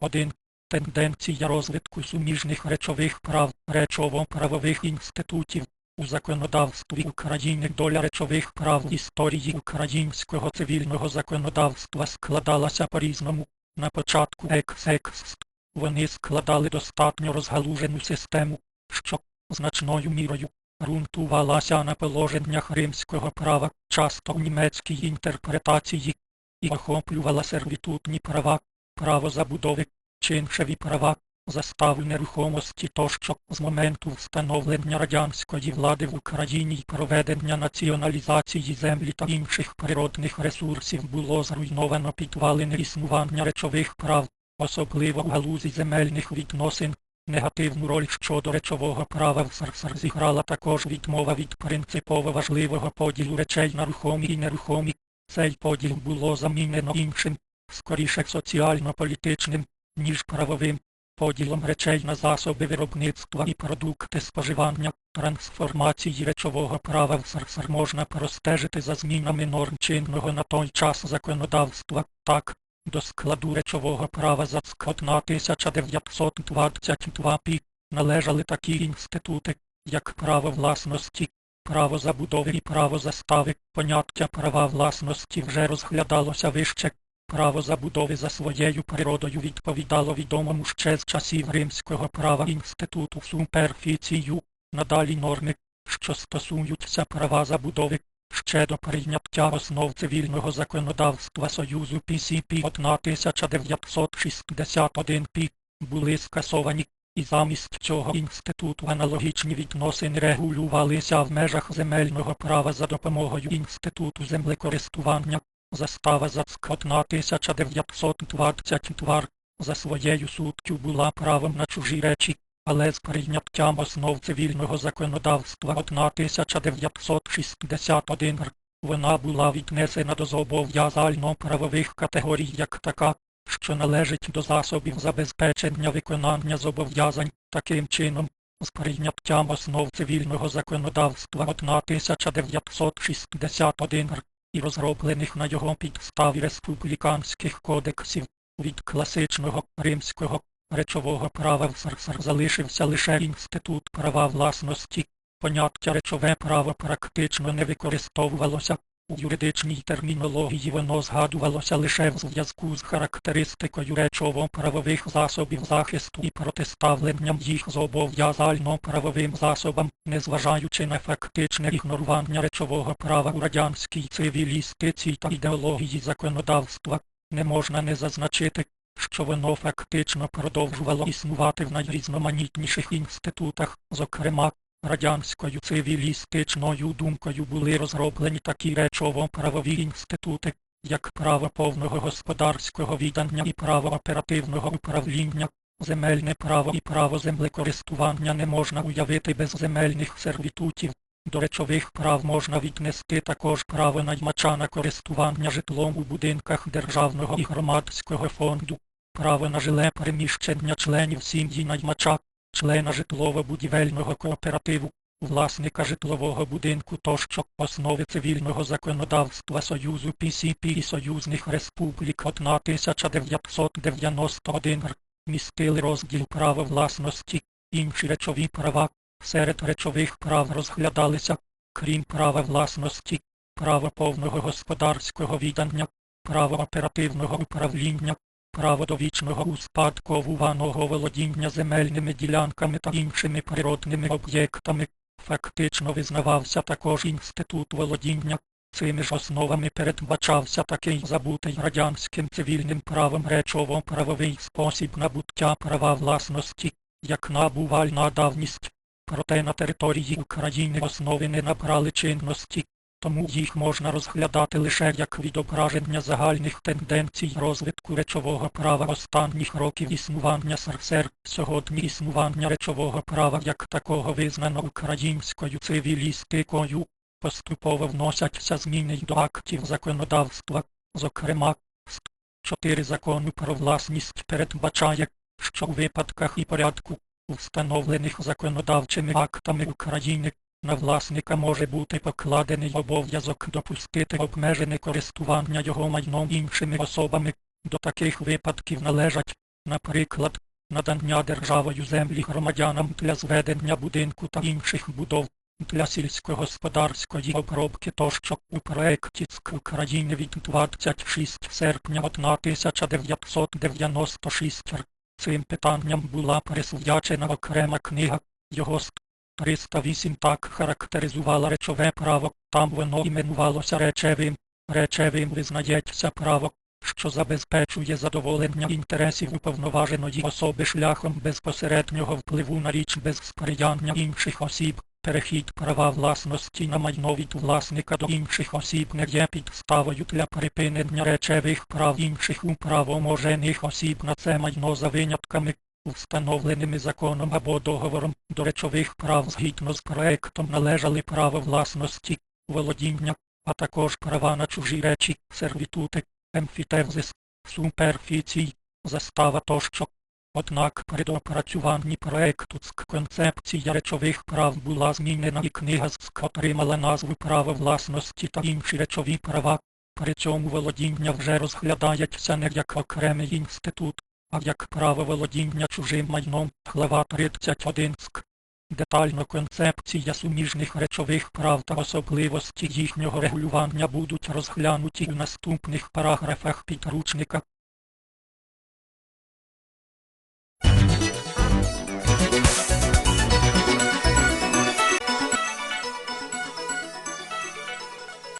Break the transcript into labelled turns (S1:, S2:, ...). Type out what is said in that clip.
S1: 1. Тенденція розвитку суміжних речових прав речово-правових інститутів у законодавстві України доля речових прав історії українського цивільного законодавства складалася по-різному. На початку екс-екст вони складали достатньо розгалужену систему, що значною мірою ґрунтувалася на положеннях римського права, часто в німецькій інтерпретації, і охоплювала сервітутні права, право забудови, чиншеві права, заставу нерухомості тощо з моменту встановлення радянської влади в Україні й проведення націоналізації землі та інших природних ресурсів було зруйновано підвалини існування речових прав, особливо в галузі земельних відносин. Негативну роль щодо речового права в СРСР зіграла також відмова від принципово важливого поділу речей на рухомі і нерухомі. Цей поділ було замінено іншим, скоріше соціально-політичним, ніж правовим, поділом речей на засоби виробництва і продукти споживання, трансформації речового права в СРСР можна простежити за змінами норм чинного на той час законодавства. Так, до складу речового права за СК 1922 пі належали такі інститути, як право власності, право забудови і право застави. Поняття права власності вже розглядалося вище. Право забудови за своєю природою відповідало відомому ще з часів римського права інституту суперфіцію. Надалі норми, що стосуються права забудови, ще до прийняття основ цивільного законодавства Союзу PCP 1961 пі були скасовані, і замість цього інституту аналогічні відносини регулювалися в межах земельного права за допомогою інституту землекористування. Застава ЗАЦК 1922 за своєю суттю була правом на чужі речі, але з прийняттям основ цивільного законодавства 1961 вона була віднесена до зобов'язально-правових категорій як така, що належить до засобів забезпечення виконання зобов'язань. Таким чином. З прийняттям основ цивільного законодавства 1961 р і розроблених на його підставі республіканських кодексів від класичного римського речового права в СРСР залишився лише інститут права власності. Поняття речове право практично не використовувалося. У юридичній термінології воно згадувалося лише в зв'язку з характеристикою речово-правових засобів захисту і протиставленням їх зобов'язально-правовим засобам, незважаючи на фактичне ігнорування речового права у радянській цивілістиці та ідеології законодавства, не можна не зазначити, що воно фактично продовжувало існувати в найрізноманітніших інститутах, зокрема, радянською цивілістичною думкою були розроблені такі речово-правові інститути, як право повного господарського віддання і право оперативного управління, земельне право і право землекористування не можна уявити без земельних сервітутів. До речових прав можна віднести також право наймача на користування житлом у будинках державного і громадського фонду, право на жиле переміщення членів сім'ї наймача, члена житлово-будівельного кооперативу, власника житлового будинку тощо основи цивільного законодавства Союзу PCP і Союзних Республік 1991 містили розділ права власності, інші речові права, серед речових прав розглядалися, крім права власності, право повного господарського віддання, право оперативного управління, право довічного успадковуваного володіння земельними ділянками та іншими природними об'єктами, фактично визнавався також інститут володіння. Цими ж основами передбачався такий забутий радянським цивільним правом речово-правовий спосіб набуття права власності, як набувальна давність. Проте на території України основи не набрали чинності, тому їх можна розглядати лише як відображення загальних тенденцій розвитку речового права останніх років існування СРСР. Сьогодні існування речового права як такого визнано українською цивілістикою. Поступово вносяться зміни до актів законодавства, зокрема, 4 закону про власність передбачає, що у випадках і порядку, встановлених законодавчими актами України, на власника може бути покладений обов'язок допустити обмежене користування його майном іншими особами. До таких випадків належать наприклад, надання державою землі громадянам для зведення будинку та інших будов, для сільськогосподарської обробки тощо у проекті «Ск України від 26 серпня 1996. Цим питанням була присвячена окрема книга, його 308 так характеризувала речове право, там воно іменувалося речевим. Речевим визнається право, що забезпечує задоволення інтересів уповноваженої особи шляхом безпосереднього впливу на річ без сприяння інших осіб. Перехід права власності на майно від власника до інших осіб не є підставою для припинення речових прав інших управоможених осіб на це майно за винятками, встановленими законом або договором до речових прав згідно з проектом належали право власності, володіння, а також права на чужі речі, сервітути, емфітевзис, суперфіцій, застава тощо. Однак при доопрацюванні проекту концепція речових прав була змінена і книга СК отримала назву право власності та інші речові права. При цьому володіння вже розглядається не як окремий інститут, а як право володіння чужим майном, глава 31 СК. Детально концепція суміжних речових прав та особливості їхнього регулювання будуть розглянуті у наступних параграфах підручника.